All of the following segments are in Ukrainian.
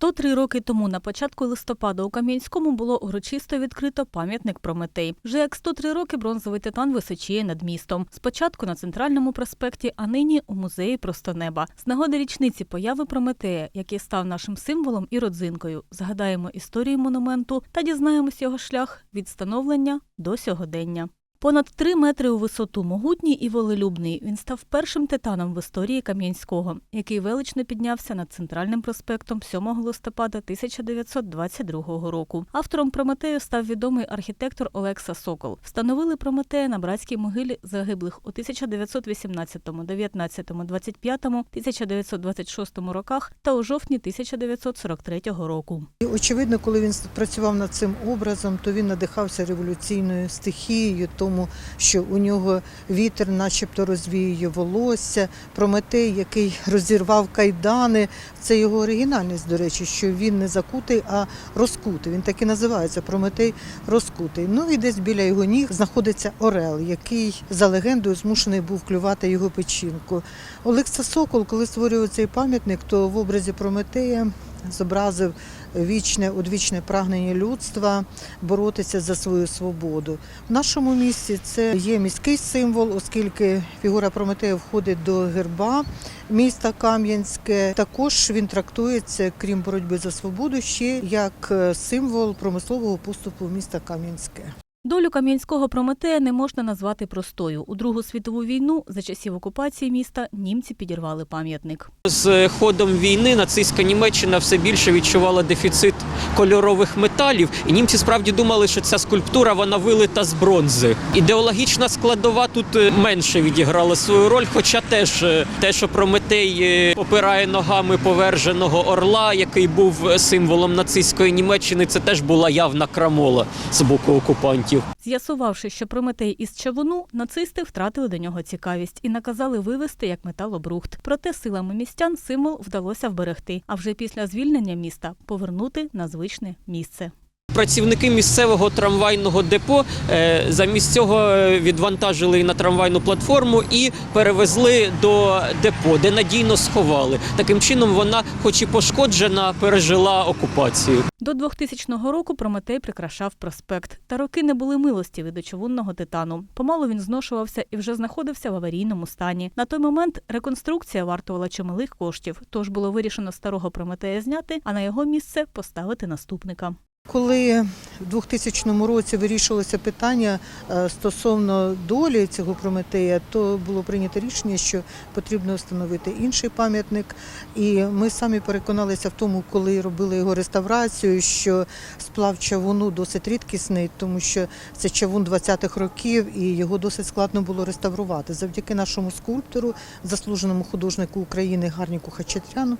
103 роки тому, на початку листопада, у Кам'янському було урочисто відкрито пам'ятник Прометей. Вже як 103 роки бронзовий титан височіє над містом. Спочатку на центральному проспекті, а нині у музеї Просто неба. З нагоди річниці появи Прометея, який став нашим символом і родзинкою. Згадаємо історію монументу та дізнаємось його шлях від становлення до сьогодення. Понад три метри у висоту, могутній і волелюбний, він став першим титаном в історії Кам'янського, який велично піднявся над центральним проспектом 7 листопада 1922 року. Автором Прометею став відомий архітектор Олекса Сокол. Встановили Прометея на братській могилі загиблих у 1918, 19, 25, 1926 роках та у жовтні 1943 року. І, очевидно, коли він працював над цим образом, то він надихався революційною стихією, тому що у нього вітер, начебто, розвіює волосся. Прометей, який розірвав кайдани. Це його оригінальність, до речі, що він не закутий, а розкутий. Він так і називається Прометей розкутий. Ну і десь біля його ніг знаходиться Орел, який за легендою змушений був клювати його печінку. Олекса Сокол, коли створював цей пам'ятник, то в образі Прометея зобразив вічне, одвічне прагнення людства боротися за свою свободу. В нашому місті це є міський символ, оскільки фігура Прометея входить до герба міста Кам'янське. Також він трактується, крім боротьби за свободу, ще як символ промислового поступу міста Кам'янське. Долю Кам'янського Прометея не можна назвати простою. У Другу світову війну за часів окупації міста німці підірвали пам'ятник. З ходом війни нацистська Німеччина все більше відчувала дефіцит кольорових металів, і німці справді думали, що ця скульптура вона вилита з бронзи. Ідеологічна складова тут е, менше відіграла свою роль, хоча теж е, те, що Прометей е, попирає ногами поверженого орла, який був е, символом нацистської Німеччини, це теж була явна крамола з боку окупантів. З'ясувавши, що Прометей із чавуну, нацисти втратили до нього цікавість і наказали вивезти як металобрухт. Проте силами містян символ вдалося вберегти, а вже після звільнення міста повернути на звичне місце. Працівники місцевого трамвайного депо е, замість цього е, відвантажили на трамвайну платформу і перевезли до депо, де надійно сховали. Таким чином вона, хоч і пошкоджена, пережила окупацію. До 2000 року Прометей прикрашав проспект. Та роки не були милостиві до човунного титану. Помалу він зношувався і вже знаходився в аварійному стані. На той момент реконструкція вартувала чималих коштів, тож було вирішено старого Прометея зняти, а на його місце поставити наступника. Коли в 2000 році вирішувалося питання е, стосовно долі цього Прометея, то було прийнято рішення, що потрібно встановити інший пам'ятник. І ми самі переконалися в тому, коли робили його реставрацію, що сплав чавуну досить рідкісний, тому що це чавун 20-х років, і його досить складно було реставрувати. Завдяки нашому скульптору, заслуженому художнику України Гарніку Хачатряну,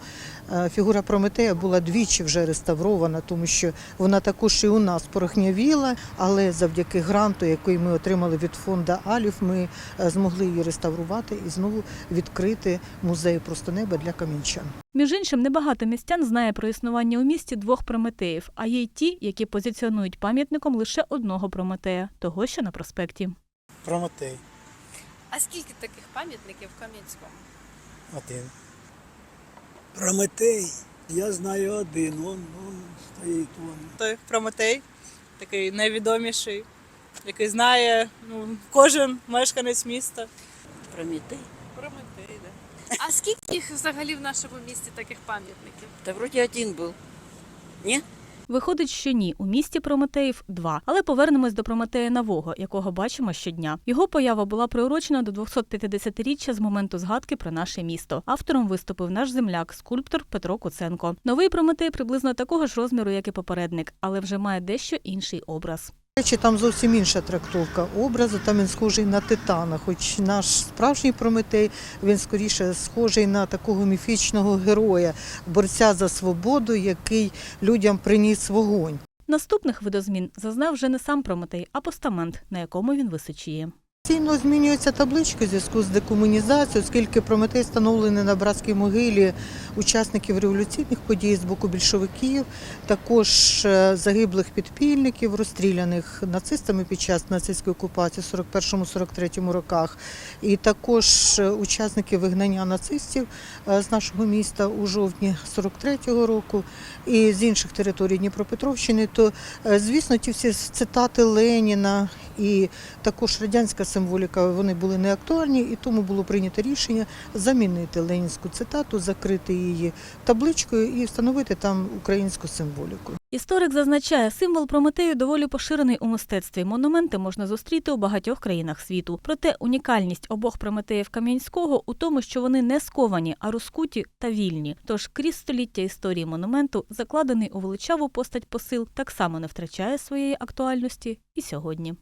е, фігура Прометея була двічі вже реставрована, тому що вона також і у нас порохнявіла, але завдяки гранту, який ми отримали від фонду Аліф, ми е, змогли її реставрувати і знову відкрити музей просто неба для камінчан. Між іншим, небагато містян знає про існування у місті двох прометеїв, а є й ті, які позиціонують пам'ятником лише одного прометея, того що на проспекті. Прометей А скільки таких пам'ятників в Кам'янському? один. Прометей, я знаю один, он, он стоїть вон. той Прометей, такий найвідоміший, який знає ну, кожен мешканець міста. Прометей. Прометей, да. А скільки їх взагалі в нашому місті таких пам'ятників? Та вроді один був. Не? Виходить, що ні, у місті Прометеїв два. Але повернемось до Прометея Нового, якого бачимо щодня. Його поява була приурочена до 250-річчя з моменту згадки про наше місто. Автором виступив наш земляк, скульптор Петро Куценко. Новий Прометей приблизно такого ж розміру, як і попередник, але вже має дещо інший образ. Речі, там зовсім інша трактовка образу, там він схожий на титана, хоч наш справжній Прометей, він скоріше схожий на такого міфічного героя, борця за свободу, який людям приніс вогонь. Наступних видозмін зазнав вже не сам Прометей, а постамент, на якому він височіє. Постійно змінюються таблички в зв'язку з декомунізацією, оскільки Прометей встановлений на братській могилі учасників революційних подій з боку більшовиків, також е, загиблих підпільників, розстріляних нацистами під час нацистської окупації в 41-43 роках, і також е, учасників вигнання нацистів е, з нашого міста у жовтні 43-го року і з інших територій Дніпропетровщини, то звісно, ті всі цитати Леніна і також радянська символіка вони були не актуальні, і тому було прийнято рішення замінити ленінську цитату, закрити її табличкою і встановити там українську символіку. Історик зазначає, символ Прометею доволі поширений у мистецтві. Монументи можна зустріти у багатьох країнах світу. Проте унікальність обох Прометеїв Кам'янського у тому, що вони не сковані, а розкуті та вільні. Тож крізь століття історії монументу, закладений у величаву постать посил, так само не втрачає своєї актуальності і сьогодні.